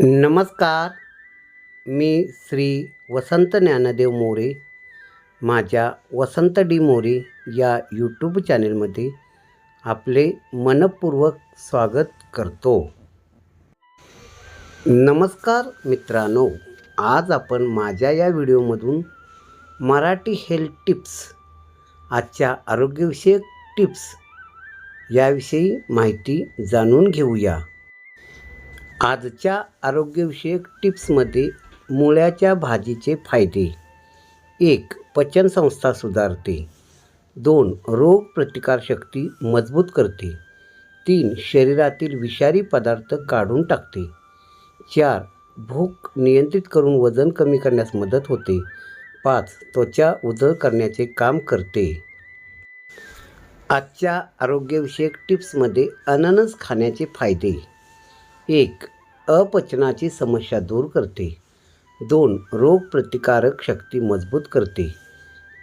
नमस्कार. मी श्री वसंत ज्ञानदेव मोरे माझ्या वसंत डी मोरे या यूट्यूब चॅनलमध्ये आपले मनपूर्वक स्वागत करतो. नमस्कार मित्रांनो आज आपण माझ्या या व्हिडिओमधून मराठी हेल्थ टिप्स आजच्या आरोग्यविषयक टिप्स याविषयी माहिती जाणून घेऊया. आजच्या आरोग्यविषयक टिप्समध्ये मुळ्याच्या भाजीचे फायदे. एक पचनसंस्था सुधारते. दोन रोग प्रतिकारशक्ती मजबूत करते. तीन शरीरातील विषारी पदार्थ काढून टाकते. चार भूक नियंत्रित करून वजन कमी करण्यास मदत होते. पाच त्वचा उजळ करण्याचे काम करते. आजच्या आरोग्यविषयक टिप्समध्ये अननस खाण्याचे फायदे. एक अपचनाची समस्या दूर करते. दोन रोगप्रतिकारक शक्ती मजबूत करते.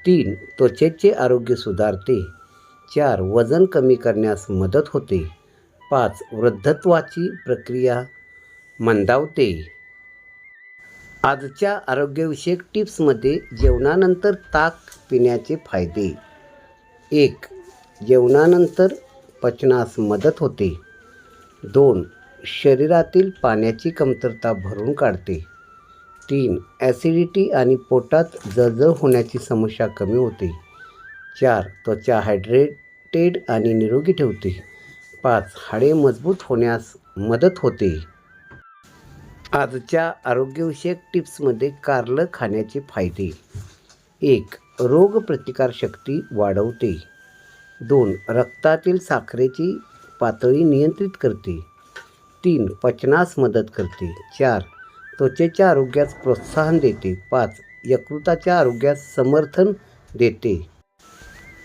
तीन त्वचेचे आरोग्य सुधारते. चार वजन कमी करण्यास मदत होते. पाच वृद्धत्वाची प्रक्रिया मंदावते. आजच्या आरोग्यविषयक टिप्समध्ये जेवणानंतर ताक पिण्याचे फायदे. एक जेवणानंतर पचनास मदत होते. दोन शरीरातील पाण्याची कमतरता भरून काढते. तीन ॲसिडिटी आणि पोटात जळजळ होण्याची समस्या कमी होते. चार त्वचा हायड्रेटेड आणि निरोगी ठेवते. पाच हाडे मजबूत होण्यास मदत होते. आजच्या आरोग्यविषयक टिप्समध्ये कारलं खाण्याचे फायदे. एक रोगप्रतिकारशक्ती वाढवते. दोन रक्तातील साखरेची पातळी नियंत्रित करते. तीन पचनास मदत करते. चार त्वचेच्या आरोग्यास प्रोत्साहन देते. पाच यकृताच्या आरोग्यास समर्थन देते.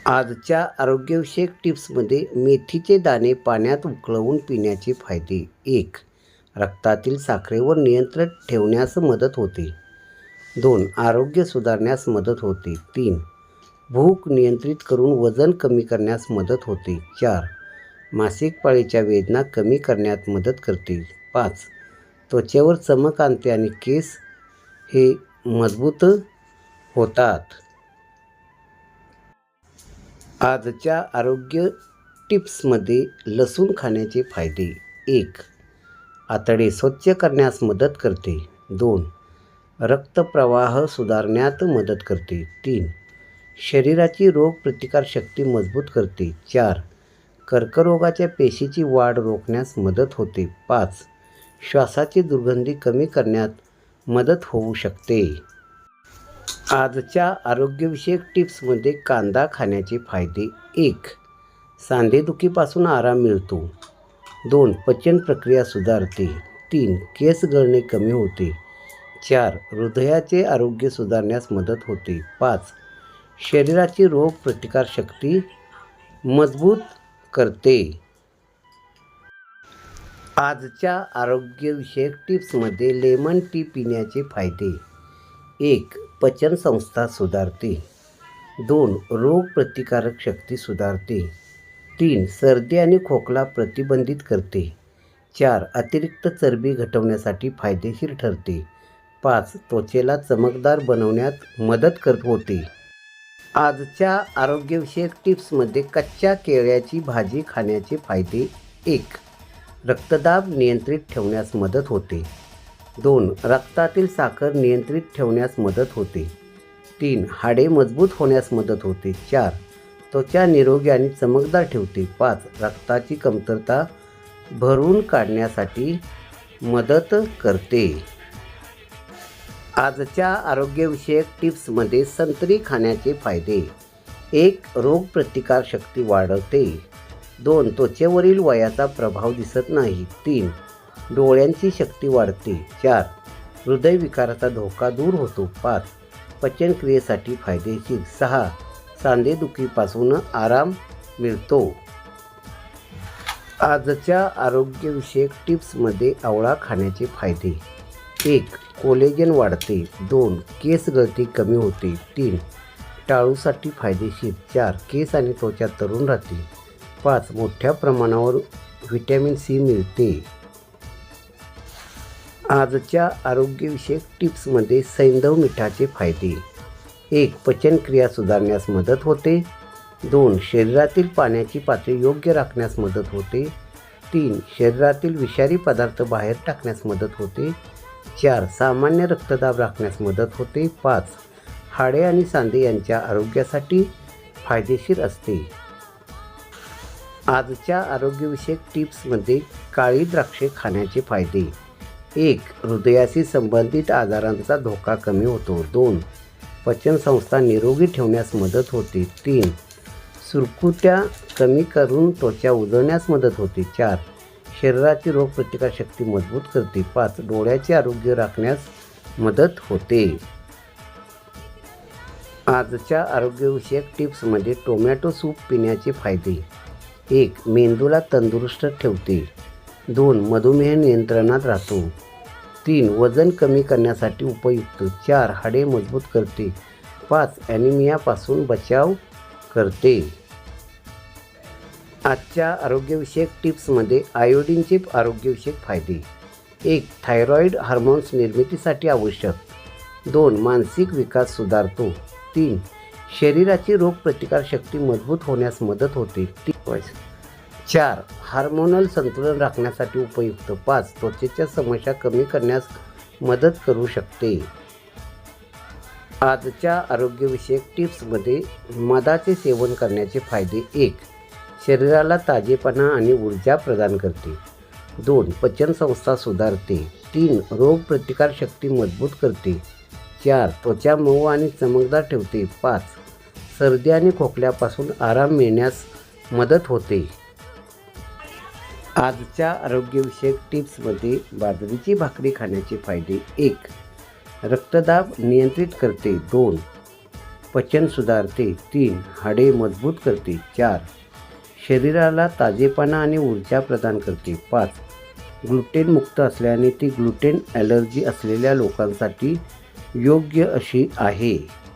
आजच्या आरोग्यविषयक टिप्समध्ये मेथीचे दाणे पाण्यात उकळवून पिण्याचे फायदे. एक रक्तातील साखरेवर नियंत्रण ठेवण्यास मदत होते. दोन आरोग्य सुधारण्यास मदत होते. तीन भूक नियंत्रित करून वजन कमी करण्यास मदत होते. चार मासिक पाळीच्या वेदना कमी करण्यात मदत करतील. पाच. त्वचेवर चमक आणते आणि केस हे मजबूत होतात. आजच्या आरोग्य टिप्समध्ये लसूण खाण्याचे फायदे. एक. आतडे स्वच्छ करण्यास मदत करते. दोन. रक्तप्रवाह सुधारण्यात मदत करते. तीन. शरीराची रोगप्रतिकारशक्ती मजबूत करते. चार. कर्करोगाच्या पेशीची वाढ रोखण्यास मदत होते. पाच. श्वासाची दुर्गंधी कमी करण्यात मदत होऊ शकते. आजच्या आरोग्यविषयक टिप्समध्ये कांदा खाण्याचे फायदे एक. सांधेदुखीपासून आराम मिळतो. दोन. पचन प्रक्रिया सुधारते. तीन. केस गळणे कमी होते. चार. हृदयाचे आरोग्य सुधारण्यास मदत होते. पाच. शरीराची रोग प्रतिकारशक्ती मजबूत करते. आजच्या आरोग्यविषयक टिप्समध्ये लेमन टी पिण्याचे फायदे. एक पचनसंस्था सुधारते. दोन रोगप्रतिकारक शक्ती सुधारते. तीन सर्दी आणि खोकला प्रतिबंधित करते. चार अतिरिक्त चरबी घटवण्यासाठी फायदेशीर ठरते. पाच त्वचेला चमकदार बनवण्यात मदत करत. होते आजच्या आरोग्यविषयक टिप्समध्ये कच्च्या केळ्याची भाजी खाण्याचे फायदे एक. रक्तदाब नियंत्रित ठेवण्यास मदत होते. दोन. रक्तातील साखर नियंत्रित ठेवण्यास मदत होते. तीन. हाडे मजबूत होण्यास मदत होते. चार. त्वचा निरोगी आणि चमकदार ठेवते. पाच. रक्ताची कमतरता भरून काढण्यासाठी मदत करते. आजच्या आरोग्यविषयक टिप्समध्ये संत्री खाण्याचे फायदे. एक रोगप्रतिकार शक्ती वाढवते. दोन त्वचेवरील वयाचा प्रभाव दिसत नाही. तीन डोळ्यांची शक्ती वाढते. चार हृदयविकाराचा धोका दूर होतो. पाच पचनक्रियेसाठी फायदेशीर. सहा सांधेदुखीपासून आराम मिळतो. आजच्या आरोग्यविषयक टिप्समध्ये आवळा खाण्याचे फायदे. एक कोलेजन वाढते. दोन केस गळती कमी होते. तीन टाळूसाठी फायदेशीर. चार केस आणि त्वचा तरुण राहते पाच मोठ्या प्रमाणावर व्हिटॅमिन सी मिळते. आजच्या आरोग्यविषयक टिप्समध्ये सैंधव मिठाचे फायदे. एक पचनक्रिया सुधारण्यास मदत होते. दोन शरीरातील पाण्याची पातळी योग्य राखण्यास मदत होते. तीन शरीरातील विषारी पदार्थ बाहेर टाकण्यास मदत होते. चार सामान्य रक्तदाब राखण्यास मदत होते. पाच हाडे आणि सांधे यांच्या आरोग्यासाठी फायदेशीर असते. आजच्या आरोग्यविषयक टिप्समध्ये काळी द्राक्षे खाण्याचे फायदे. एक हृदयाशी संबंधित आजारांचा धोका कमी होतो. दोन पचनसंस्था निरोगी ठेवण्यास मदत होते. तीन सुरकुत्या कमी करून त्वचा उजळण्यास मदत होते. चार शरीराची रोगप्रतिकारशक्ती मजबूत करते. पाच डोळ्याचे आरोग्य राखण्यास मदत होते. आजच्या आरोग्यविषयक टिप्समध्ये म्हणजे टोमॅटो सूप पिण्याचे फायदे. एक मेंदूला तंदुरुस्त ठेवते. दोन मधुमेह नियंत्रणात राहतो. तीन वजन कमी करण्यासाठी उपयुक्त. चार हाडे मजबूत करते. पाच ॲनिमियापासून बचाव करते. आजच्या आरोग्यविषयक टिप्समध्ये आयोडीनचे आरोग्यविषयक फायदे. एक थायरॉईड हार्मोन्स निर्मितीसाठी आवश्यक. दोन मानसिक विकास सुधारतो. तीन शरीराची रोगप्रतिकारशक्ती मजबूत होण्यास मदत होते. ती चार हार्मोनल संतुलन राखण्यासाठी उपयुक्त. पाच त्वचेच्या समस्या कमी करण्यास मदत करू शकते. आजच्या आरोग्यविषयक टिप्समध्ये मधाचे सेवन करण्याचे फायदे एक शरीराला ताजेपणा आणि ऊर्जा प्रदान करते. दोन पचनसंस्था सुधारते. तीन रोगप्रतिकारशक्ती मजबूत करते. चार त्वचा मऊ आणि चमकदार ठेवते. पाच सर्दी आणि खोकल्यापासून आराम मिळण्यास मदत होते. आजच्या आरोग्यविषयक टिप्समध्ये बाजरीची भाकरी खाण्याचे फायदे एक रक्तदाब नियंत्रित करते. दोन पचन सुधारते. तीन हाडे मजबूत करते. चार शरीराला ताजेपणा आणि ऊर्जा प्रदान करते. पाच ग्लुटेन मुक्त असल्याने ती ग्लुटेन ॲलर्जी असलेल्या लोकांसाठी योग्य अशी आहे.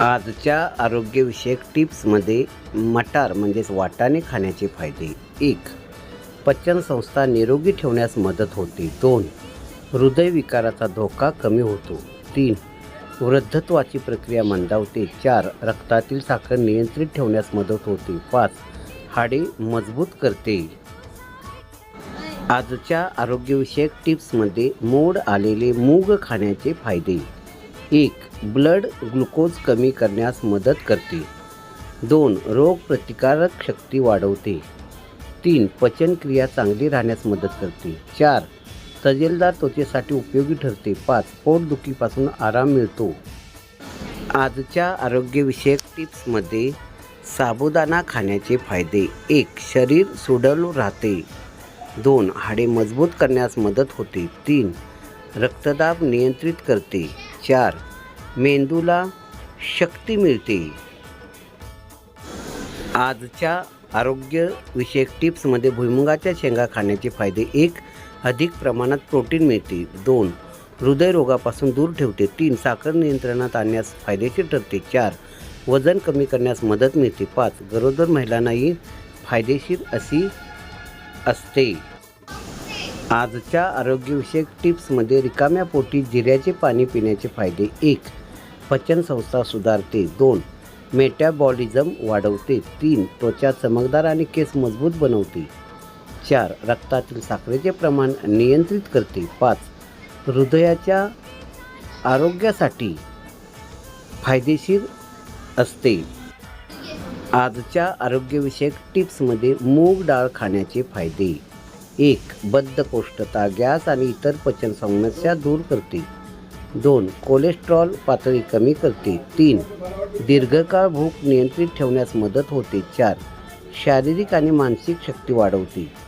आजच्या आरोग्यविषयक टिप्समध्ये मटार म्हणजेच वाटाणे खाण्याचे फायदे. एक पचनसंस्था निरोगी ठेवण्यास मदत होते. दोन हृदयविकाराचा धोका कमी होतो. तीन वृद्धत्वाची प्रक्रिया मंदावते. चार रक्तातील साखर नियंत्रित ठेवण्यास मदत होते. पाच हाडे मजबूत करते. आजच्या आरोग्यविषयक टिप्समध्ये मोड आलेले मूग खाण्याचे फायदे. एक ब्लड ग्लुकोज कमी करण्यास मदत करते. दोन रोगप्रतिकारक शक्ती वाढवते. तीन पचनक्रिया चांगली राहण्यास मदत करते. चार तजेलदार त्वचेसाठी उपयोगी ठरते. पाच पोटदुखीपासून आराम मिळतो. आजच्या आरोग्यविषयक टिप्समध्ये साबुदाणा खाण्याचे फायदे. एक शरीर सुडल राहते. दोन हाडे मजबूत करण्यास मदत होते. तीन रक्तदाब नियंत्रित करते. चार मेंदूला शक्ती मिळते. आजच्या आरोग्यविषयक टिप्समध्ये भुईमुगाच्या शेंगा खाण्याचे फायदे. एक अधिक प्रमाणात प्रोटीन मिळते. दोन हृदयरोगापासून दूर ठेवते. तीन साखर नियंत्रणात आणण्यास फायदेशीर ठरते. चार वजन कमी करण्यास मदत मिळते. पाच गरोदर महिलांनाही फायदेशीर अशी असते. आजच्या आरोग्यविषयक टिप्समध्ये रिकाम्या पोटी जिऱ्याचे पाणी पिण्याचे फायदे. एक पचनसंस्था सुधारते. दोन मेटॅबॉलिझम वाढवते. तीन त्वचा चमकदार आणि केस मजबूत बनवते. चार रक्तातील साखरेचे प्रमाण नियंत्रित करते. पाच हृदयाच्या आरोग्यासाठी फायदेशीर असते. आजच्या आरोग्यविषयक टिप्समध्ये मूग डाळ खाण्याचे फायदे. एक बद्धकोष्ठता गॅस आणि इतर पचन समस्या दूर करते. दोन कोलेस्ट्रॉल पातळी कमी करते. तीन दीर्घकाळ भूक नियंत्रित ठेवण्यास मदत होते. चार शारीरिक आणि मानसिक शक्ती वाढवते.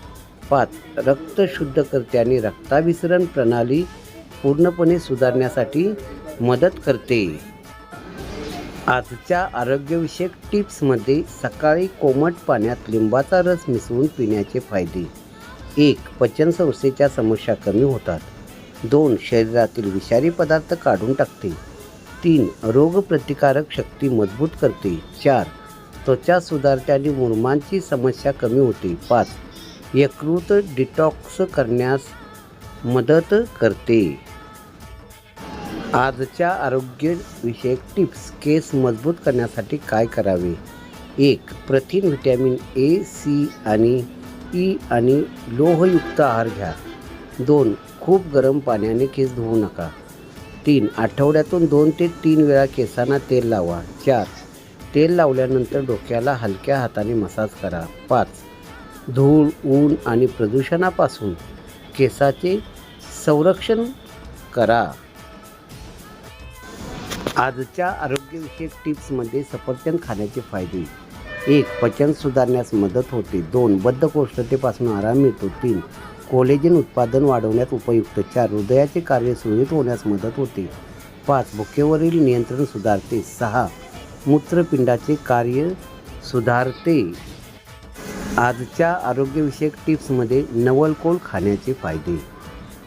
पाच रक्त शुद्ध करते आणि रक्ताभिसरण प्रणाली पूर्णपणे सुधारण्यासाठी मदत करते. आजच्या आरोग्यविषयक टिप्समध्ये सकाळी कोमट पाण्यात लिंबाचा रस मिसळून पिण्याचे फायदे. एक पचनसंस्थेच्या समस्या कमी होतात. दोन शरीरातील विषारी पदार्थ काढून टाकते. तीन रोगप्रतिकारक शक्ती मजबूत करते. चार त्वचा सुधारते आणि मुरमांची समस्या कमी होते. पाच यकृत डिटॉक्स करण्यास मदत करते. आजच्या आरोग्यविषयक टिप्स केस मजबूत करण्यासाठी काय करावे? एक प्रथिन व्हिटॅमिन ए सी आणि ई आणि लोहयुक्त आहार घ्या. दोन खूप गरम पाण्याने केस धुवू नका. तीन आठवड्यातून दोन ते तीन वेळा केसांना तेल लावा. चार तेल लावल्यानंतर डोक्याला हलक्या हाताने मसाज करा. पाच धूळ ऊन आणि प्रदूषणापासून केसाचे संरक्षण करा. आजच्या आरोग्यविषयक टिप्समध्ये सफरचंद खाण्याचे फायदे. एक पचन सुधारण्यास मदत होते. दोन बद्धकोष्ठतेपासून आराम मिळतो. तीन कोलेजन उत्पादन वाढवण्यात उपयुक्त. चार हृदयाचे कार्य सुरळीत होण्यास मदत होते. पाच भुकेवरील नियंत्रण सुधारते. सहा मूत्रपिंडाचे कार्य सुधारते. आजच्या आरोग्यविषयक टिप्समध्ये नवलकोल खाण्याचे फायदे.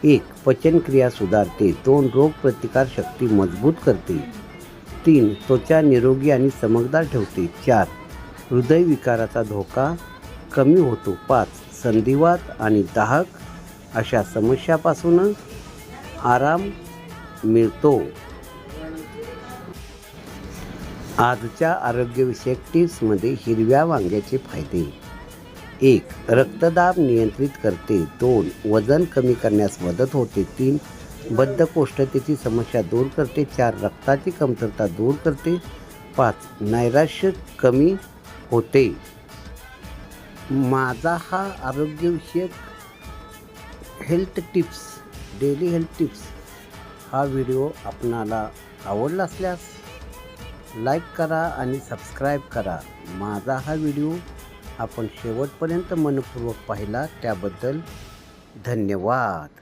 एक पचनक्रिया सुधारते. दोन रोगप्रतिकार शक्ती मजबूत करते. तीन त्वचा निरोगी आणि चमकदार ठेवते. चार हृदयविकाराचा धोका कमी होतो. पाच संधिवात आणि दाहक अशा समस्यापासून आराम मिळतो. आजच्या आरोग्यविषयक टिप्समध्ये हिरव्या वांग्याचे फायदे. एक रक्तदाब नियंत्रित करते. दोन वजन कमी करण्यास मदत होते. तीन बद्धकोष्ठतेची समस्या दूर करते. चार रक्ताची कमतरता दूर करते. पाच नैराश्य कमी होते. माझा हा आरोग्यविषयक health tips daily health tips हा व्हिडिओ आपणाला आवडला असल्यास लाईक करा आणि सबस्क्राईब करा. माझा हा व्हिडिओ आपण शेवटपर्यंत मनपूर्वक पाहिला त्याबद्दल धन्यवाद.